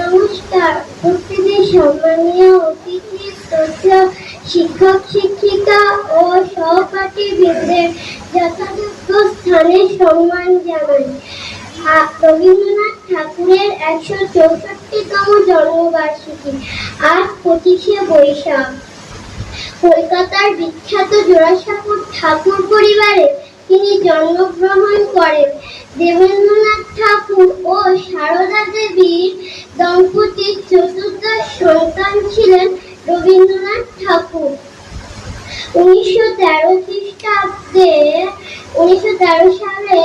নমস্কার। উপস্থিতি সম্মানীয় অতিথি, শ্রদ্ধা, শিক্ষক, শিক্ষিকা ও স্থানে সম্মান জানাই। রবীন্দ্রনাথ ঠাকুরের একশো চৌষট্টিতম জন্মবার্ষিকী, আজ পঁচিশে বৈশাখ। কলকাতার বিখ্যাত জোড়াসাঁকোর ঠাকুর পরিবারে তিনি জন্মগ্রহণ করেন। দেবেন্দ্রনাথ দম্পতির চতুর্দশ সন্তান ছিলেন রবীন্দ্রনাথ ঠাকুর। উনিশশো তেরো খ্রিস্টাব্দে, উনিশশো তেরো সালে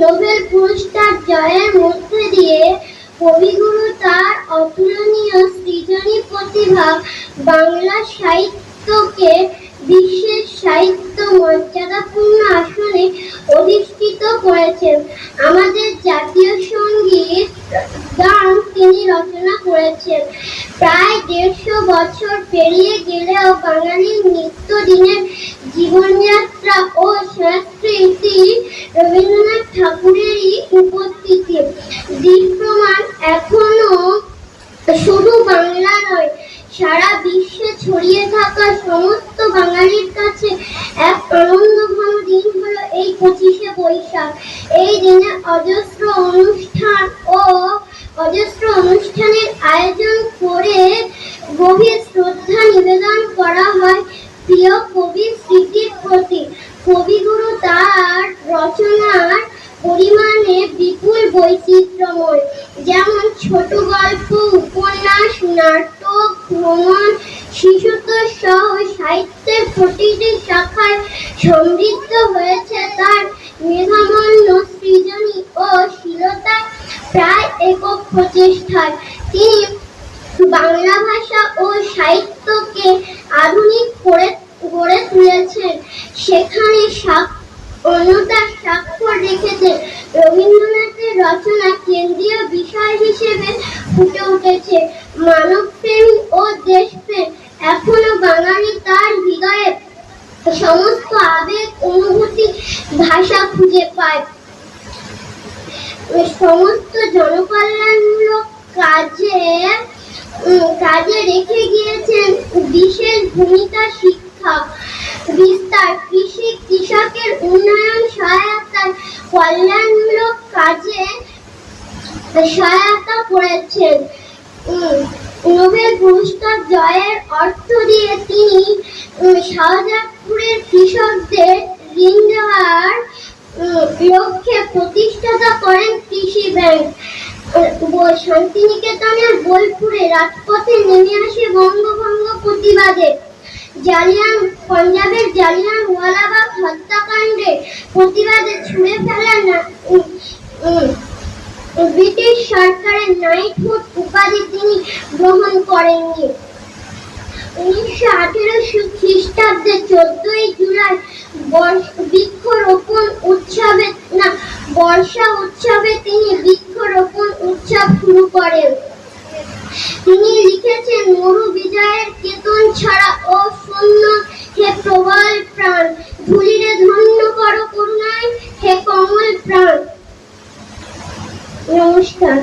নোবেল পুরস্কার জয়ের মধ্যে দিয়ে কবিগুরু তার অতুলনীয় সৃজনী প্রতিভা বাংলা সাহিত্যকে বিশ্বের সাহিত্য মর্যাদাপূর্ণ আসনে অধিষ্ঠিত করেছেন। আমাদের জাতীয় সংগীত গান তিনি রচনা করেছেন প্রায় দেড়শো বছর পেরিয়ে গেলেও বাঙালির নিত্যদিনের জীবনযাত্রা ও সংস্কৃতি রবীন্দ্রনাথ ঠাকুরেরই উপস্থিতি। দিক প্রমাণ এখনও শুধু বাংলা নয়, সারা বিশ্বে ছড়িয়ে থাকা সমস্ত বাঙালির কাছে এক আনন্দঘন দিন হলো এই পঁচিশে বৈশাখ। এই দিনে অজস্র অনুষ্ঠান ও অজস্র অনুষ্ঠানের আয়োজন করে গভীর শ্রদ্ধা নিবেদন করা হয় প্রিয় কবির স্মৃতির প্রতি। কবিগুরু তার রচনার পরিমাণে বিপুল বৈচিত্র্যময়। যেমন ছোট গল্প, উপন্যাস, নাটক, ভ্রমণ শিশুতোষ সহ সাহিত্যের প্রতিটি শাখায় সমৃদ্ধ হয়েছে তার মেধামন্য সৃজনী ও শীলতা প্রায় একক প্রচেষ্টায় তিনি, বাংলা ভাষা ও সাহিত্যকে আধুনিক করে, গড়ে তুলেছেন। সেখানে অন্যতার স্বাক্ষর রেখেছেন। রবীন্দ্রনাথের রচনা কেন্দ্রীয় বিষয় হিসেবে ফুটে উঠেছে। মানবপ্রেম ও দেশপ্রেম। এখনও বাঙালি তার হৃদয়ে সমস্ত আবেগ, অনুভূতি, ভাষা খুঁজে পায়। সমস্ত জনকল্যাণমূলক কাজে কাজে রেখে গিয়েছেন বিশেষ ভূমিকা শিক্ষা। বিস্তার কৃষি, কৃষকের উন্নয়ন সহায়তায় কল্যাণমূলক কাজে সহায়তা করেছেন। নোবেল পুরস্কার জয়ের অর্থ দিয়ে তিনি শাহজাদপুরের কৃষকদের ঋণ দেওয়ার লক্ষ্যে প্রতিষ্ঠাতা করেন কৃষি ব্যাংক। শান্তিনিকেতনের বোলপুরে রাজপথে নেমে আসে বঙ্গভঙ্গ প্রতিবাদে। জালিয়ান পাঞ্জাবের জালিয়ান ওয়ালাবাগ হত্যাকাণ্ডে প্রতিবাদে ছুঁড়ে ফেলা ব্রিটিশ সরকারের নাইটহুড উপাধি তিনি গ্রহণ করেননি। উনিশশো আঠেরোশো খ্রিস্টাব্দে চোদ্দই জুলাই বর্ষ- উৎসবে তিনি বৃক্ষরোপণ উৎসব শুরু করেন। তিনি লিখেছেন, মরু বিজয়ের কেতন ছাড়া ও শূন্য হে প্রবল প্রাণ। ধুলিরে ধন্য করো করুণায়, হে কমল প্রাণ। নমস্কার।